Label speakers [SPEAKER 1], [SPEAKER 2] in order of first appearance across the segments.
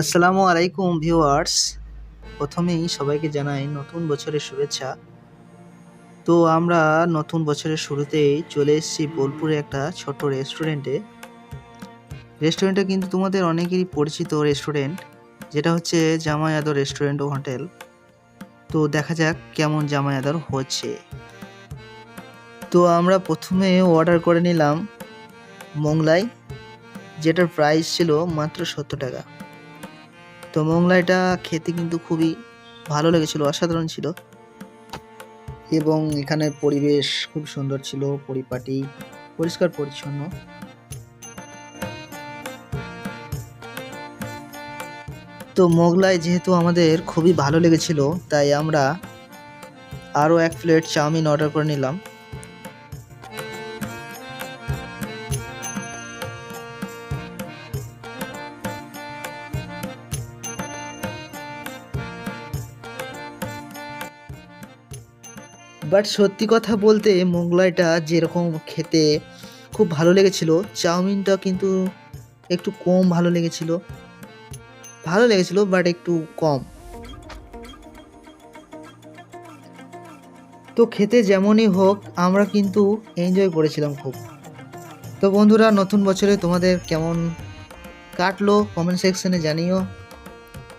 [SPEAKER 1] আসসালামু আলাইকুম ভিউয়ার্স। প্রথমেই সবাইকে জানাই নতুন বছরের শুভেচ্ছা। তো আমরা নতুন বছরের শুরুতেই চলে এসেছি বোলপুরে একটা ছোট রেস্টুরেন্টে। রেস্টুরেন্টটা কিন্তু তোমাদের অনেকেরই পরিচিত রেস্টুরেন্ট, যেটা হচ্ছে জামায়াদর রেস্টুরেন্ট ও হোটেল। তো দেখা যাক কেমন জামায়াদর হচ্ছে। তো আমরা প্রথমে অর্ডার করে নিলাম মোংলাই, যেটার প্রাইস ছিল মাত্র সত্তর টাকা। তো মোংলাইটা খেতে কিন্তু খুবই ভালো লেগেছিল, অসাধারণ ছিল। এবং এখানে পরিবেশ খুব সুন্দর ছিল, পরিপাটি, পরিষ্কার পরিচ্ছন্ন। তো মোগলাই যেহেতু আমাদের খুবই ভালো লেগেছিল, তাই আমরা আরও এক প্লেট চাউমিন অর্ডার করে নিলাম। বাট সত্যি কথা বলতে মোগলাইটা যেরকম খেতে খুব ভালো লেগেছিল, চাউমিনটা কিন্তু একটু কম ভালো লেগেছিল। ভালো লেগেছিল, বাট একটু কম। তো খেতে যেমনই হোক, আমরা কিন্তু এনজয় করেছিলাম খুব। তো বন্ধুরা, নতুন বছরে তোমাদের কেমন কাটলো কমেন্ট সেকশনে জানিও।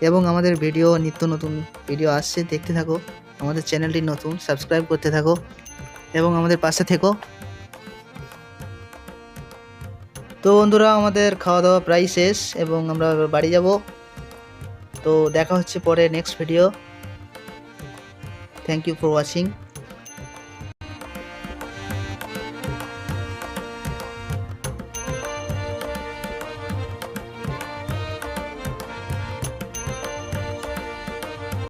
[SPEAKER 1] এবং আমাদের ভিডিও নিত্য নতুন ভিডিও আসছে, দেখতে থাকো। আমাদের চ্যানেলটি নতুন, সাবস্ক্রাইব করতে থাকো এবং আমাদের পাশে থেকো। তো বন্ধুরা, আমাদের খাওয়া দাওয়া প্রায় শেষ এবং আমরা বাড়ি যাব। তো দেখা হচ্ছে পরে next video thank you for watching